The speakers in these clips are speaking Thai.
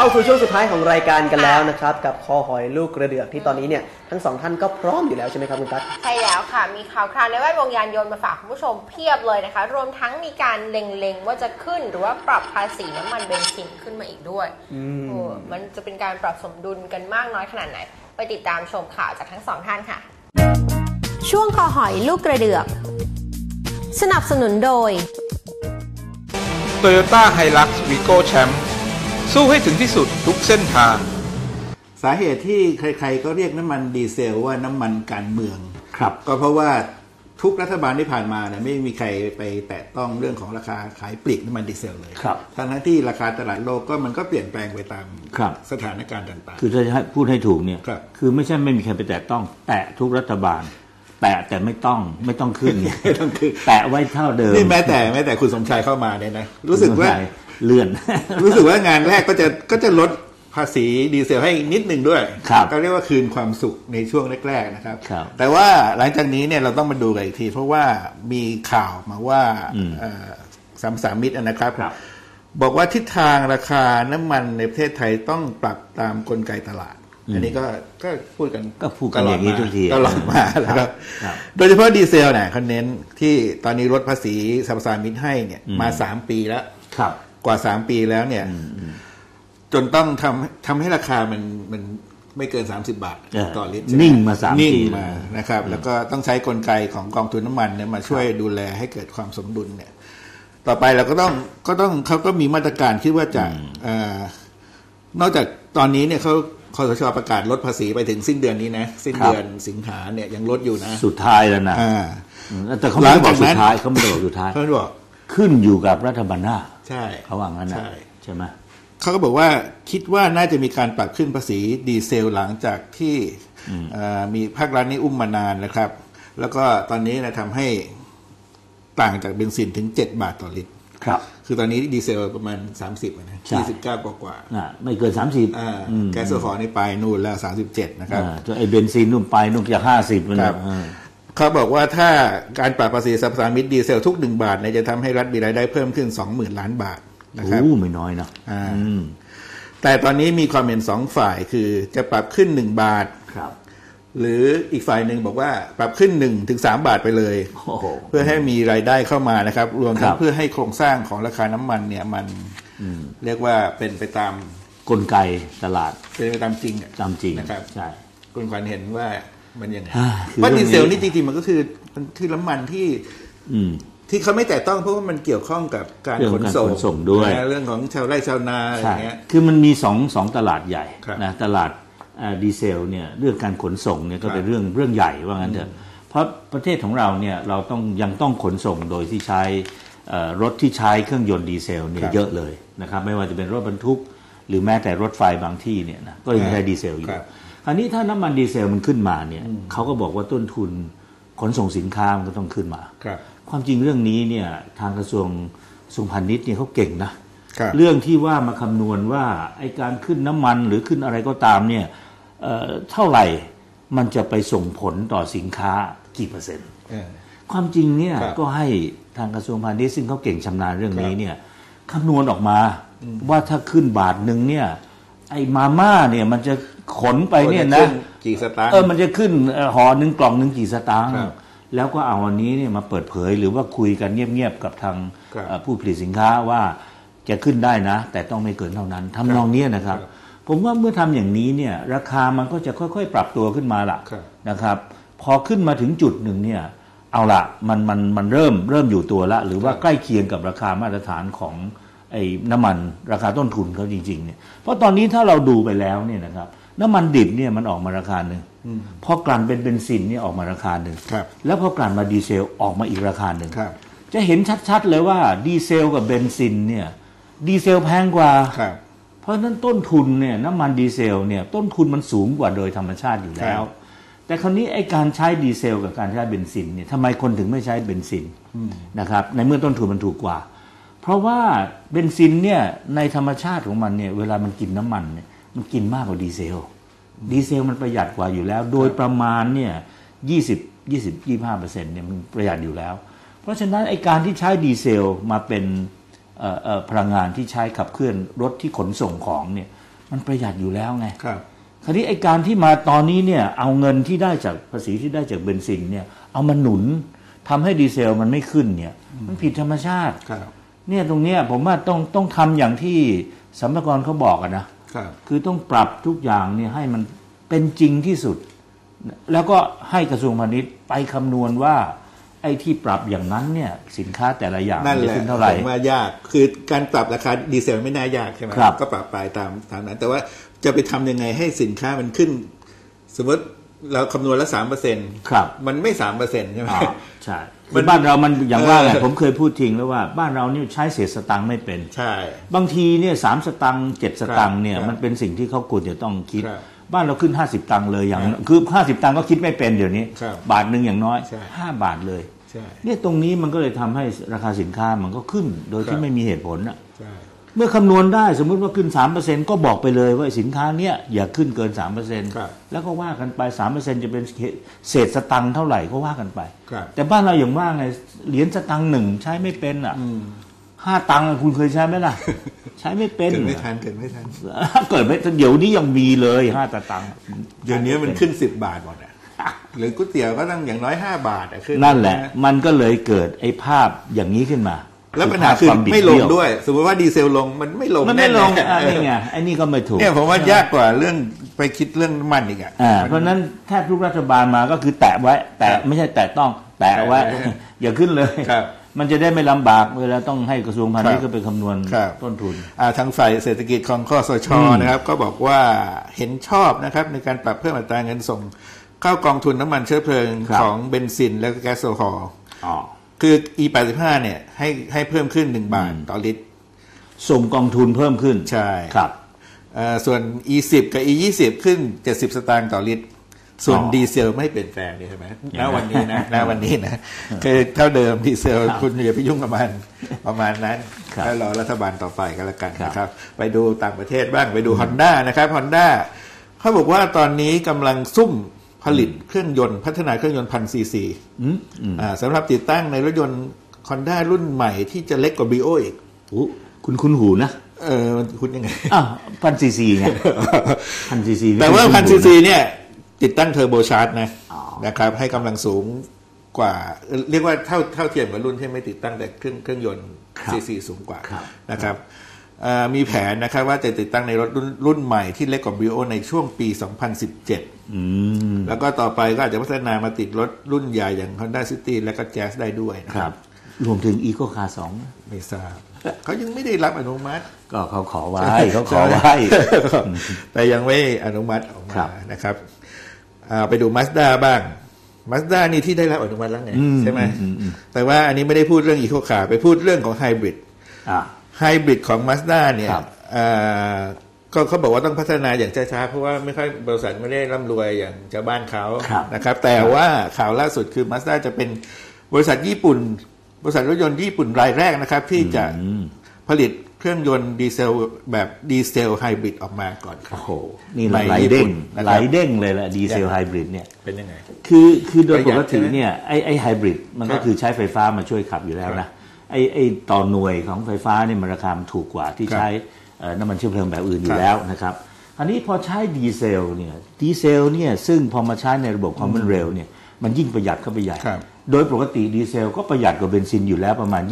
เข้าสู่ช่วงสุดท้ายของรายการกันแล้วนะครับ กับคอหอยลูกกระเดือกที่ตอนนี้เนี่ยทั้งสองท่านก็พร้อมอยู่แล้วใช่ไหมครับคุณตั๊กใช่แล้วค่ะ มีข่าวคราวในแวดวงยานยนต์มาฝากคุณผู้ชมเพียบเลยนะคะ รวมทั้งมีการเล็งๆ ว่าจะขึ้นหรือว่าปรับภาษีน้ำมันเบนซินขึ้นมาอีกด้วยอืมโอ้มันจะเป็นการปรับสมดุลกันมากน้อยขนาดไหน ไปติดตามชมข่าวจากทั้งสองท่านค่ะ ช่วงคอหอยลูกกระเดือก สนับสนุนโดยโตโย สู้ให้ถึงที่สุดทุกเส้นทาง สาเหตุที่ใครๆ ก็เรียกน้ำมันดีเซลว่าน้ำมันการเมือง ครับ ก็เพราะว่าทุกรัฐบาลที่ผ่านมาเนี่ยไม่มีใครไปแตะต้องเรื่องของราคาขายปลีกน้ำมันดีเซลเลยครับทั้งๆที่ราคาตลาดโลกก็มันก็เปลี่ยนแปลงไปตามครับสถานการณ์ต่างคือถ้าจะให้พูดให้ถูกเนี่ยครับคือไม่ใช่ไม่มีใครไปแตะต้อง แตะทุกรัฐบาล แตะแต่ไม่ต้องไม่ต้องขึ้นไม่ต้องขึ้น แตะไว้เท่าเดิมๆนี่แม้แต่แม้แต่คุณสมชายเข้ามาเนี่ยนะรู้สึกว่า เลื่อน รู้สึกว่างานแรกก็จะก็จะลดภาษีดีเซลให้นิดหนึ่งด้วยครับก็เรียกว่าคืนความสุขในช่วงแรก ๆ นะครับครับแต่ว่าหลังจากนี้เนี่ยเราต้องมาดูกันอีกที เพราะว่ามีข่าวมาว่าอืมเอ่อสามสามมิตรนะครับครับบอกว่าทิศทางราคาน้ำมันในประเทศไทยต้องปรับตามกลไกตลาด อันนี้ก็ก็พูดกันก็พูดกันอย่างนี้ทุกทีตลอดมาแล้วก็ครับ โดยเฉพาะดีเซลเนี่ยเขาเน้นที่ตอนนี้ลดภาษีสรรพสามิตให้เนี่ยมาสามปีแล้วครับ กว่าสามปีแล้วเนี่ยจนต้องทำทำให้ราคามันมันไม่เกิน 30 บาทเออต่อลิตรใช่ไหนิ่งมาสามนิ่งปีมานะครับ แล้วก็ต้องใช้กลไกของกองทุนน้ำมันเนี่ยมาช่วยดูแลให้เกิดความสมดุลเนี่ย ต่อไปเราก็ต้องก็ต้องเขาก็มีมาตรการคิดว่าจะเอ่อนอกจากตอนนี้เนี่ยเขาคอสชประกาศลดภาษีไปถึงสิ้นเดือนนี้นะ สิ้นเดือนสิงหาเนี่ยยังลดอยู่นะ สุดท้ายแล้วนะอ่าอืมแต่เขาไม่ได้บอกหลังจากนั้สุนดท้ายเขาไม่ได้บอกสุดท้ายเขาบอกขึ้นอยู่กับรัฐบาลหน้า ใช่เขาว่างั้นนะใช่ใช่ไหมเขาก็บอกว่าคิดว่าน่าจะมีการปรับขึ้นภาษีดีเซลหลังจากที่เอ่อมีภาครัฐนี่อุ้มมานานนะครับ แล้วก็ตอนนี้นะทำให้ต่างจากเบนซินถึง7บาทต่อลิตรครับ คือตอนนี้ดีเซลประมาณ 30อะนะใช่29กว่ากว่าอ่าไม่เกินสามสิบๆอ่าแก๊สโซฮอล์ในไปนู่นแล้ว 37 นะครับไอ้เบนซินนุ่มไปนุ่มจากห้าสิบมันครับอ่า เขาบอกว่าถ้าการปรับภาษีสรรพสามิตดีเซลทุกหนึ่งบาทเนี่ยจะทำให้รัฐมีรายได้เพิ่มขึ้น20,000ล้านบาทนะครับโอ้ไม่น้อยนะอ่าอืมแต่ตอนนี้มีความเห็นสองฝ่ายคือจะปรับขึ้นหนึ่งบาทครับหรืออีกฝ่ายหนึ่งบอกว่าปรับขึ้นหนึ่งถึงสามบาทไปเลยโอ้โหเพื่อให้มีรายได้เข้ามานะครับ รวมทั้คงรับเพื่อให้โครงสร้างของราคาน้ำมันเนี่ยมันเรียกว่าเป็นไปตามกลไกตลาด เป็นไปตามจริงอะตามจริงนะครับใช่คุณขวัญเห็นว่า มันยังไงอ่าคือเพราะเรื่ดีองนี้เซลนี่จริงๆมันก็คือมันคือน้ำมันที่ อืมที่เขาไม่แตะต้องเพราะว่ามันเกี่ยวข้องกับการเรื่องขของนการส่งขนส่งด้วยนะเรื่องของชาวไร่ชาวนาอะไรอใช่ย่างเงี้ยคือมันมีสองสองตลาดใหญ่ครับนะตลาดเอ่อดีเซลเนี่ยเรื่องการขนส่งเนี่ยก็เป็นครับเรื่องเรื่องใหญ่ว่างั้นเถอะเพราะประเทศของเราเนี่ยเราต้องยังต้องขนส่งโดยที่ใช้เอ่อรถที่ใช้เครื่องยนต์ดีเซลเนี่คยรับเยอะเลยนะครับไม่ว่าจะเป็นรถบรรทุก หรือแม้แต่รถไฟบางที่เนี่ยนะก็ยังใช้ดีเซลอยู่ ครับคราวนี้ถ้าน้ำมันดีเซลมันขึ้นมาเนี่ยเขาก็บอกว่าต้นทุนขนส่งสินค้ามันก็ต้องขึ้นมาครับความจริงเรื่องนี้เนี่ยทางกระทรวงสุพาณิชย์เนี่ยเขาเก่งนะครับเรื่องที่ว่ามาคำนวณว่าไอการขึ้นน้ำมันหรือขึ้นอะไรก็ตามเนี่ยเอ่อเท่าไหร่มันจะไปส่งผลต่อสินค้ากี่เปอร์เซ็นต์เออความจริงเนี่ยครับก็ให้ทางกระทรวงพาณิชย์ซึ่งเขาเก่งชำนาญเรื่องนี้ครับเนี่ยคำนวณออกมาว่าถ้าขึ้นบาทหนึ่งเนี่ย ไอมาม่าเนี่ยมันจะขนไปเนี่ยว่านะจขึ้กี่สตางค์เออมันจะขึ้นเอ่อห่อหนึ่งกล่องหนึ่งกี่สตางค์ครับแล้วก็เอาอันนี้เนี่ยมาเปิดเผยหรือว่าคุยกันเงียบๆกับทางครับเอ่อผู้ผลิตสินค้าว่าจะขึ้นได้นะ แต่ต้องไม่เกินเท่านั้นทำนองเนี้ยนะครับครับ ผมว่าเมื่อทำอย่างนี้เนี่ยราคามันก็จะค่อยๆ ปรับตัวขึ้นมาละครับนะครับ พอขึ้นมาถึงจุดหนึ่งเนี่ยเอาละมันมันมันเริ่มเริ่มอยู่ตัวละ หรือว่าใกล้เคียงกับราคามาตรฐานของ ไอ้น้ำมันราคาต้นทุนเขาจริงๆเนี่ยเพราะตอนนี้ถ้าเราดูไปแล้วเนี่ยนะครับน้ำมันดิบเนี่ยมันออกมาราคาหนึ่งพอกลั่นเป็นเบนซินเนี่ยออกมาราคาหนึ่งครับแล้วพอกลั่นมาดีเซลออกมาอีกราคาหนึ่งครับจะเห็นชัดๆเลยว่าดีเซลกับเบนซินเนี่ยดีเซลแพงกว่าครับเพราะฉะนั้นต้นทุนเนี่ยน้ำมันดีเซลเนี่ยต้นทุนมันสูงกว่าโดยธรรมชาติอยู่แล้วครับแต่คราวนี้ไอ้การใช้ดีเซลกับการใช้เบนซินเนี่ยทำไมคนถึงไม่ใช้เบนซินนะครับในเมื่อต้นทุนมันถูกกว่า เพราะว่าเบนซินเนี่ยในธรรมชาติของมันเนี่ยเวลามันกินน้ำมันเนี่ยมันกินมากกว่าดีเซล ดีเซลมันประหยัดกว่าอยู่แล้ว โดยประมาณเนี่ยยี่สิบยี่สิบยี่ห้าเปอร์เซ็นต์เนี่ยมันประหยัดอยู่แล้ว เพราะฉะนั้นไอ้การที่ใช้ดีเซลมาเป็นเอ่อเอ่อพลังงานที่ใช้ขับเคลื่อนรถที่ขนส่งของเนี่ยมันประหยัดอยู่แล้วไงครับคราวนี้ไอการที่มาตอนนี้เนี่ยเอาเงินที่ได้จากภาษีที่ได้จากเบนซินเนี่ยเอามาหนุนทำให้ดีเซลมันไม่ขึ้นเนี่ยมันผิดธรรมชาติครับ เนี่ยตรงเนี้ยผมว่าต้องต้องทำอย่างที่สัมภากรเขาบอกอะนะครับ คือต้องปรับทุกอย่างเนี่ยให้มันเป็นจริงที่สุด แล้วก็ให้กระทรวงพาณิชย์ไปคำนวณว่า ไอ้ที่ปรับอย่างนั้นเนี่ยสินค้าแต่ละอย่างนั่นจะแหละขึ้นเท่าไหร่ ผมว่ายากคือการปรับราคาดีเซลไม่น่ายากใช่ไหมครับ ก็ปรับไปตามตามนั้น แต่ว่าจะไปทำยังไงให้สินค้ามันขึ้น สมมติ เราคำนวณละสามเปอร์เซ็นต์ครับ มันไม่สามเปอร์เซ็นต์ใช่ไหมอ่าใช่มัคือนบ้านเรามันอย่างว่าไงเออผมเคยพูดทิ้งแล้วว่าบ้านเรานี่ใช้เศษสตังค์ไม่เป็น ใช่ บางทีเนี่ยสามสตังค์เจ็ดสตังค์เนี่ยครับมันเป็นสิ่งที่เขาควรจะต้องคิดครับบ้านเราขึ้นห้าสิบตังค์เลยอย่างครับคือห้าสิบตังค์ก็คิดไม่เป็นเดี๋ยวนี้ครับบาทหนึ่งอย่างน้อยใช่ห้าบาทเลยใช่เนี่ยตรงนี้มันก็เลยทำให้ราคาสินค้ามันก็ขึ้นโดยครัที่บไม่มีเหตุผลอะใช่ เมื่อคำนวณได้สมมุติว่าขึ้น 3%ก็บอกไปเลยว่าสินค้าเนี้ยอย่าขึ้นเกิน3%ครับแล้วก็ว่ากันไป 3%จะเป็นเศษสตังค์เท่าไหร่ก็ว่ากันไปครับแต่บ้านเราอย่างว่าไงเหรียญสตังค์หนึ่งใช้ไม่เป็นอะห้าตังค์อะคุณเคยใช้ไหมล่ะ ใช้ไม่เป็นเกิดไม่ทันเกิดไม่ทันเกิดไม่เดี๋ยวนี้ยังมีเลยห้าตตังค์เดี๋ยวนี้มันขึ้นสิบบาทหมดอะหรือก๋วยเตี๋ยวก็ต้องอย่างน้อยห้าบาทอะขึ้นนั่นแหละ มันก็เลยเกิดไอ้ภาพอย่างนี้ขึ้นมา แล้วปัญหาคือภพวบิไม่ลงเบี้ด้วย สมมติว่าดีเซลลงมันไม่ลงมันไม่ลงแๆอะนี่ไงไอ้นี่ก็ไม่ถูกเนี่ยผมว่ายากกว่าเรื่องไปคิดเรื่องน้ำมันอีกอะอ่าเพราะฉะนั้นแทบทุกรัฐบาลมาก็คือแตะไว้ แตะไม่ใช่แตะต้อง แตะไว้แตะไว้อย่าขึ้นเลยครับมันจะได้ไม่ลำบากเวลาต้องให้กระทรวงพาณิชย์ครัก็บไปคำนวณครับต้นทุนอ่าทางฝ่ายเศรษฐกิจของข้อสชอืมนะครับ ก็บอกว่าเห็นชอบนะครับในการปรับเพิ่มอัตราเงินส่ง เข้ากองทุนน้ำมันเชื้อเพลิงของเบนซินและแก๊สโซฮอล์ อ๋อคือ E85 เนี่ยให้ให้เพิ่มขึ้น 1 บาทต่อลิตร ส่งกองทุนเพิ่มขึ้นใช่ครับเอ่อส่วน E10 กับ E20 ขึ้น 70 สตางค์ต่อลิตร ส่วนอ๋อดีเซลไม่เปลี่ยนแปลงนี่ใช่ไหมอย่างณนั้นวันนี้นะณวันนี้นะคือเท่าเดิมดีเซลคุณอย่าไปยุ่งกับมันประมาณนั้นครับแล้วรอรัฐบาลต่อไปก็แล้วกันครับนะครับ ไปดูต่างประเทศบ้างไปดู Honda นะครับ Honda เขาบอกว่าตอนนี้กำลังซุ่ม ผลิตเครื่องยนต์พัฒนาเครื่องยนต์พันซีซีอืมอืมสำหรับติดตั้งในรถยนต์ Honda รุ่นใหม่ที่จะเล็กกว่า Brio อีกโอ้คุณคุณหูนะ เออคุณยังไงอ้าวพันซีซีไงพันซีซีแต่ว่าพันซีซีเนี่ย ติดตั้งเทอร์โบชาร์จนะอ๋อนะครับ ให้กำลังสูงกว่า เรียกว่าเท่าเท่าเทียมกับรุ่นที่ไม่ติดตั้งแต่เครื่องเครื่องยนต์ซีซีสูงกว่าครับนะครับเอ่อ มีแผนนะครับว่าจะติดตั้งในรถรุ่นรุ่นใหม่ที่เล็กกว่า Brio ในช่วงปี 2017อืมแล้วก็ต่อไปก็อาจจะพัฒนามาติดรถรุ่นใหญ่อย่าง Honda City และก็ Jazz ได้ด้วยนะคครัรับบรวมถึงอีโคคาสองไม่ทราบเขายังไม่ได้รับอนุมัติ ก็เขาขอไว้เขาขอไว้ แต่ยังไม่อนุมัติออกครัมาบนะครับอ่าไปดูมาสด้าบ้างมาสด้านี่ที่ได้รับอนุมัติแล้วไงอืมใช่ไหมอืมอืมแต่ว่าอันนี้ไม่ได้พูดเรื่องอีโคคาร์ไปพูดเรื่องของไฮบริดอ่า ไฮบริดของมาสด้าเนี่ยครับอ่าก็เขาบอกว่าต้องพัฒนาอย่างช้าๆ เพราะว่าไม่ค่อยบริษัทไม่ได้ร่ำรวยอย่างชาวบ้านเขาครับนะครับ แต่ว่าข่าวล่าสุดคือมาสด้าจะเป็นบริษัทญี่ปุ่น บริษัทรถยนต์ญี่ปุ่นรายแรกนะครับ ที่จะอืม ผลิตเครื่องยนต์ดีเซลแบบดีเซลไฮบริดออกมาก่อนครัโอ้บโหนี่ในไหลญี่เด้ปุ่งนนะครับ ไหลเด้งเลยละดีเซลไฮบริดเนี่ย เป็นยังไง คือคือโดยประปหยัดกติใช่ไหมเนี่ยไอ้ไอ้ไฮบริดมันครัก็บคือใช้ไฟฟ้ามาช่วยขับอยู่แล้วครันะบ ไอ้ไอ้ต่อหน่วยของไฟฟ้าเนี่ยมันราคามันถูกกว่าที่ครับใช้เอ่อน้ำมันเชื้อเพลิงแบบอื่นอยู่ครับแล้วนะครับ อันนี้พอใช้ดีเซลเนี่ยดีเซลเนี่ยซึ่งพอมาใช้ในระบบคอมมอนเรลเนี่ยมันยิ่งประหยัดเข้าไปใหญ่ครับโดยปกติดีเซลก็ประหยัดกว่าเบนซินอยู่แล้วประมาณ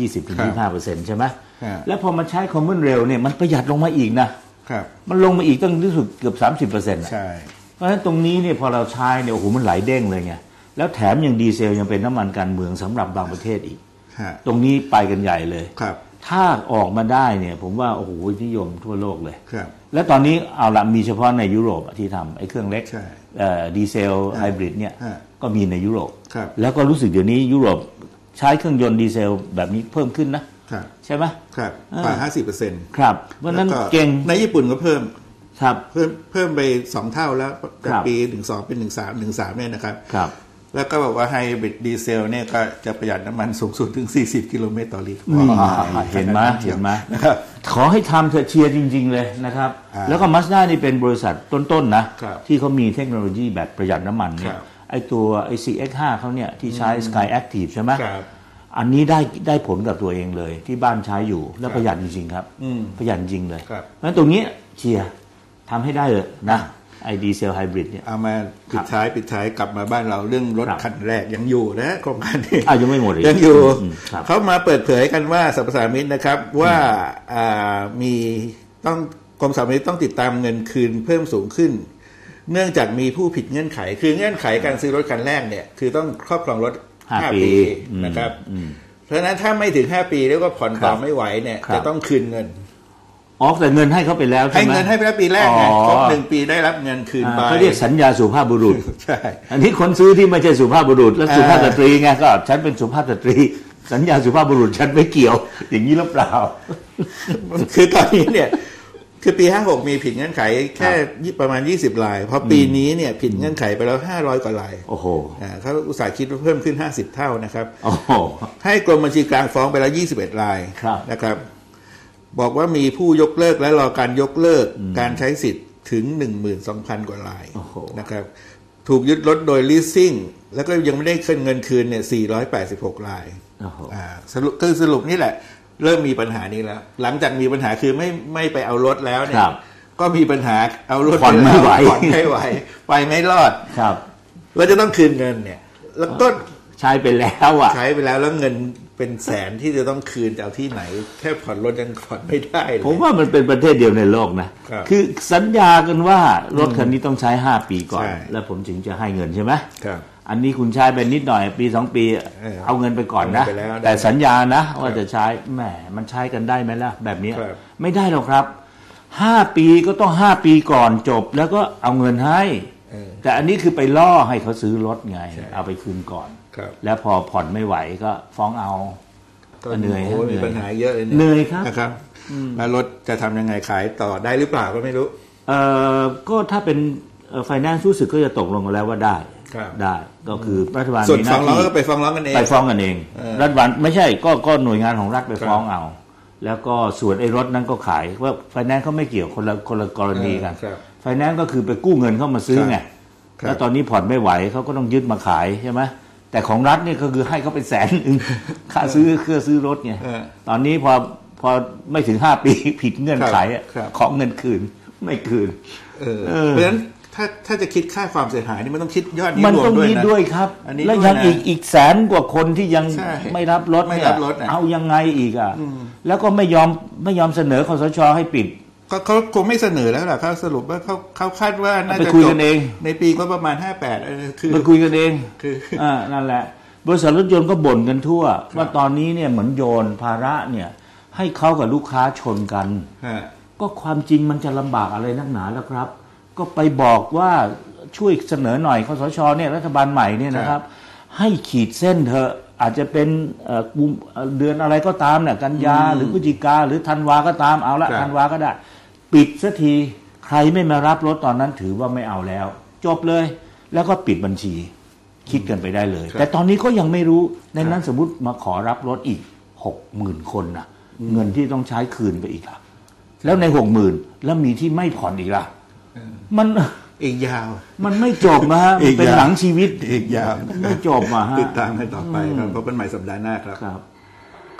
20-25%ใช่ไหมครับแล้วพอมาใช้คอมมอนเรลเนี่ยมันประหยัดลงมาอีกนะครับมันลงมาอีกตั้งที่สุดเกือบ 30%อะใช่เพราะฉะนั้นตรงนี้เนี่ยพอเราใช้เนี่ยโอ้โหมันไหลเด้งเลยไงแล้วแถมยังดีเซลยังเป็นน้ำมันการเมืองสำหรับบางประเทศอีกฮะ ตรงนี้ไปกันใหญ่เลยครับ ถ้าออกมาได้เนี่ย ผมว่าโอ้โหนิยมทั่วโลกเลยครับ แล้วตอนนี้เอาละมีเฉพาะในยุโรปอะที่ทำไอ้เครื่องเล็กใช่เอ่อดีเซลไฮบริดเนี่ยฮะก็มีในยุโรปครับแล้วก็รู้สึกเดี๋ยวนี้ยุโรปใช้เครื่องยนต์ดีเซลแบบนี้เพิ่มขึ้นนะครับใช่ไหมครับอ่ากว่าห้าสิบเปอร์เซ็นต์ครับเพราะฉะนั้นเก่งในญี่ปุ่นก็เพิ่มครับเพิ่มเพิ่มไปสองเท่าแล้วจากครับปีหนึ่งสองเป็นหนึ่งสามหนึ่งสามเนี่ยนะครับครับ แล้วก็บอกว่าไฮบริดดีเซลเนี่ยก็จะประหยัดน้ำมันสูงสุดถึง 40 กิโลเมตรต่อลิตรอ่าเห็นไหมเห็นไหมนะครับขอให้ทำเถอะเชียร์จริง ๆ เลยนะครับอ่าแล้วก็มาสด้านี่เป็นบริษัทต้น ๆ นะครับที่เขามีเทคโนโลยีแบบประหยัดน้ำมันเนี่คยรับไอตัวไอ CX5 เขาเนี่ยที่ใช้ Sky Active ใช่ไหมครับอันนี้ได้ได้ผลกับตัวเองเลย ที่บ้านใช้อยู่แล้วครับประหยัดจริงๆครับอืมประหยัดจริงเลยครับเพราะฉะนั้นตรงนี้เชียร์ทำให้ได้เลยนะ ไอดีเซลไฮบริดเนี่ยเอามาปิดท้ายปิดท้ายกลับมาบ้านเราเรื่องรถครับคันแรกยังอยู่นะโครงการนี้อ้าวยังไม่หมดอีกยังอยู่อืมครับเขามาเปิดเผยกันว่าสรรพสามิตนะครับว่าอ่ามีต้องกรมสรรพสามิตต้องติดตามเงินคืนเพิ่มสูงขึ้น เนื่องจากมีผู้ผิดเงื่อนไข คือเงื่อนไขการซื้อรถคันแรกเนี่ย คือต้องครอบครองรถห้าห้าปีปีอืมนะครับอืมเพราะฉะนั้นถ้าไม่ถึงห้าปีแล้วก็ผ่อนต่อครับไม่ไหวเนี่ยครับจะต้องคืนเงิน อ๋อแต่เงินให้เขาไปแล้วใช่ให้ไหมเงินให้ไปแล้วปีแรกไงอ๋อครบหนึ่งปีได้รับเงินคืนอ่าไปเขาเรียกสัญญาสุภาพบุรุษใช่อันนี้คนซื้อที่ไม่ใช่สุภาพบุรุษ และอ่าสุภาพสตรีไงก็ฉันเป็นสุภาพสตรี สัญญาสุภาพบุรุษฉันไม่เกี่ยว อย่างนี้หรือเปล่า คือตอนนี้เนี่ยคือปี56มีผิดเงื่อนไขแค่ยี่ประมาณ20ลายเพราะปีนี้เนี่ยผิดเงื่อนไขไปแล้ว500กว่าลายโอ้โหอ่าเขาอุตสาห์คิดว่าเพิ่มขึ้น50เท่านะครับโอ้โหให้กรมบัญชีกลางฟ้องไปแล้ว21ลายครับนะครับ บอกว่ามีผู้ยกเลิกและรอการยกเลิกการใช้สิทธิ์ถึง 12,000 กว่าลายโอ้โหนะครับ ถูกยึดรถโดย leasing แล้วก็ยังไม่ได้คืนเงินคืนเนี่ย 486ลายโอ้โหอ่าสรุปคือสรุปนี่แหละ เริ่มมีปัญหานี้แล้ว หลังจากมีปัญหาคือไม่ไม่ไปเอารถแล้วเนี่คยรับก็มีปัญหาเอารถผ่อนไม่ไหวผ่อนไม่ไหว ไปไม่รอดครับ แล้วจะต้องคืนเงินเนี่ย แล้วก็ใช้ไปแล้วอะ ใช้ไปแล้วแล้วเงิน เป็นแสนที่จะต้องคืนจะเอาที่ไหน แค่ผ่อนรถยังผ่อนไม่ได้เลยผมว่ามันเป็นประเทศเดียวในโลกนะครับอสัญญากันว่ารถคันนี้ต้องใช้5ปีก่อนใช่แล้วผมถึงจะให้เงินใช่ไหมครับอันนี้คุณใช้ไปนิดหน่อยปีสองปีเออเอาเงินไปก่อนนะเอาเงินไปแล้วแต่สัญญานะว่าจะใช้แหมมันใช้กันได้ไหมล่ะ แบบเนี้ยครับไม่ได้หรอกครับห้าปีก็ต้องห้าปีก่อนจบแล้วก็เอาเงินให้เออ แต่อันนี้คือไปล่อให้เขาซื้อรถไงใช่เอาไปคืนก่อน ครับแล้วพอผ่อนไม่ไหวก็ฟ้องเอาก็เหนื่อยโอ้เหนื่มีอยปัญหาเยอะเลยเหนื่อยครับ นะครับแล้วรถจะทำยังไงขายต่อได้หรือเปล่าก็ไม่รู้ เอ่อก็ถ้าเป็นไฟแนนซ์รู้สึกก็จะตกลงกันแล้วว่าได้ครับ ได้ก็คือรัฐบาลส่วนมีหฟ้น้าองร้องที่ ก็ไปฟ้องร้องกันเอง ไปฟ้องกันเอง เออรัฐบาลไม่ใช่ก็ก็หน่วยงานของรัฐไปครับฟ้องเอา แล้วก็ส่วนไอ้รถนั้นก็ขายว่าไฟแนนซ์เขาไม่เกี่ยวคนละคนละกรณีกันเออครับไฟแนนซ์ก็คือไปกู้เงินเข้ามาซื้อไงครับ แล้วตอนนี้ผ่อนไม่ไหวเขาก็ต้องยึดมาขายใช่ไหมแต่ของรัฐเนี่ยก็คือให้เขาไปแสนหนึ่งค่าซื้อเครื่องซื้อรถไงเออตอนนี้พอพอไม่ถึงห้าปีผิดเงื่อนไขอะครับขอเงินคืนไม่คืนเออเออเพราะฉะนั้นถ้าถ้าจะคิดค่าความเสียหายนี่มันต้องคิดยอดนี้มันรวต้องมด้วยมีนะด้วยครับอันนี้แล้วด้วยยังนะอีกอีกแสนกว่าคนที่ยังใช่ไม่รับรถไม่เนี่ยรับรถน่ะเอายังไงอีกอะแล้วก็ไม่ยอมไม่ยอมเสนอคอสชให้ปิด ก็เขาคงไม่เสนอแล้วล่ะเขาสรุปว่าเขาเขาคาดว่าน่าไปจะคุยจกับนเองในปีก็ประมาณห้าแปดคือมาคุยกันเองคืออ่านั่นแหละ บริษัทรถยนต์ก็บ่นกันทั่ว ว่าตอนนี้เนี่ยเหมือนโยนภาระเนี่ย ให้เขากับลูกค้าชนกันฮะก็ความจริงมันจะลำบากอะไรนักหนาแล้วครับ ก็ไปบอกว่าช่วยเสนอหน่อยคสชเนี่ยรัฐบาลใหม่เนี่ยนะครับ ให้ขีดเส้นเถอะอาจจะเป็นเอ่อกุมเอ่อเดือนอะไรก็ตามเนี่ยกันยาหรือพฤศจิกาหรือธันวาก็ตามเอาละครับธันวาก็ได้ ปิดสักทีใครไม่มารับรถตอนนั้นถือว่าไม่เอาแล้ว จบเลย แล้วก็ปิดบัญชี คิดกันไปได้เลย แต่ตอนนี้ก็ยังไม่รู้ในนั้นสมมติมาขอรับรถอีกหกหมื่นคนนะเงินที่ต้องใช้คืนไปอีกล่ะ แล้วในหกหมื่นแล้วมีที่ไม่ผ่อนอีกล่ะ มันอีกยาว มันไม่จบนะฮะอีมันกเป็นยาวหลังชีวิตอีกยาวมันไม่จบอะฮะติดตามกันต่อไปครับพบกันใหม่สัปดาห์หน้าครับครับ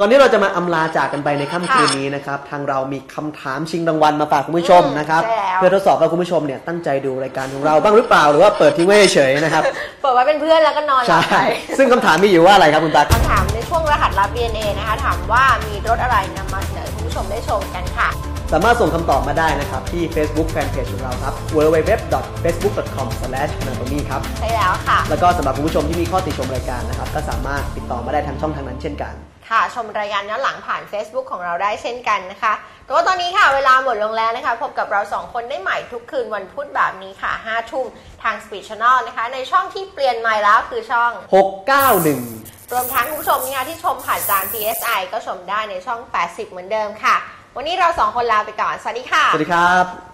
ก่อนที่เราจะมาอำลาจากกันไปในค่ำคืนค่ะนี้นะครับทางเรามีคำถามชิงรางวัลมาฝากคุณผู้ชมอืมนะครับใช่แล้ว เพื่อทดสอบว่าคุณผู้ชมเนี่ยตั้งใจดูรายการของเราบ้างหรือเปล่าหรือว่าเปิดทิ้งไว้เฉยๆนะครับ เปิดไว้เป็นเพื่อนแล้วก็นอนหลัใช่บไปซึ่งคำถามมีอยู่ว่าอะไรครับคุณตั๊ก คำถามในช่วงรหัสลับ DNA นะคะ ถามว่ามีรถอะไรนำมาเสนอคุณผู้ชมได้ชมกันค่ะ สามารถส่งคำตอบมาได้นะครับ ที่ Facebook Fanpage ของเราครับ www.facebook.com/anatomy ครับ ใช่แล้วค่ะ แล้วก็สำหรับคุณผู้ชมที่มีข้อติชมรายการนะครับ ก็สามารถติดต่อมาได้ทางช่องทางนั้นเช่นกัน ค่ะ ชมรายการย้อนหลังผ่าน Facebook ของเราได้เช่นกันนะคะแต่ว่าตอนนี้ค่ะ เวลาหมดลงแล้วนะคะ พบกับเราสองคนได้ใหม่ทุกคืนวันพุธแบบนี้ค่ะ5ทุ่มทาง Speed Channel นะคะ ในช่องที่เปลี่ยนใหม่แล้วคือช่อง 691 รวมทั้งคุณผู้ชมเนี่ยที่ชมผ่านจาน PSI ก็ชมได้ในช่อง 80 เหมือนเดิมค่ะ วันนี้เราสองคนลาไปก่อน สวัสดีค่ะ สวัสดีครับ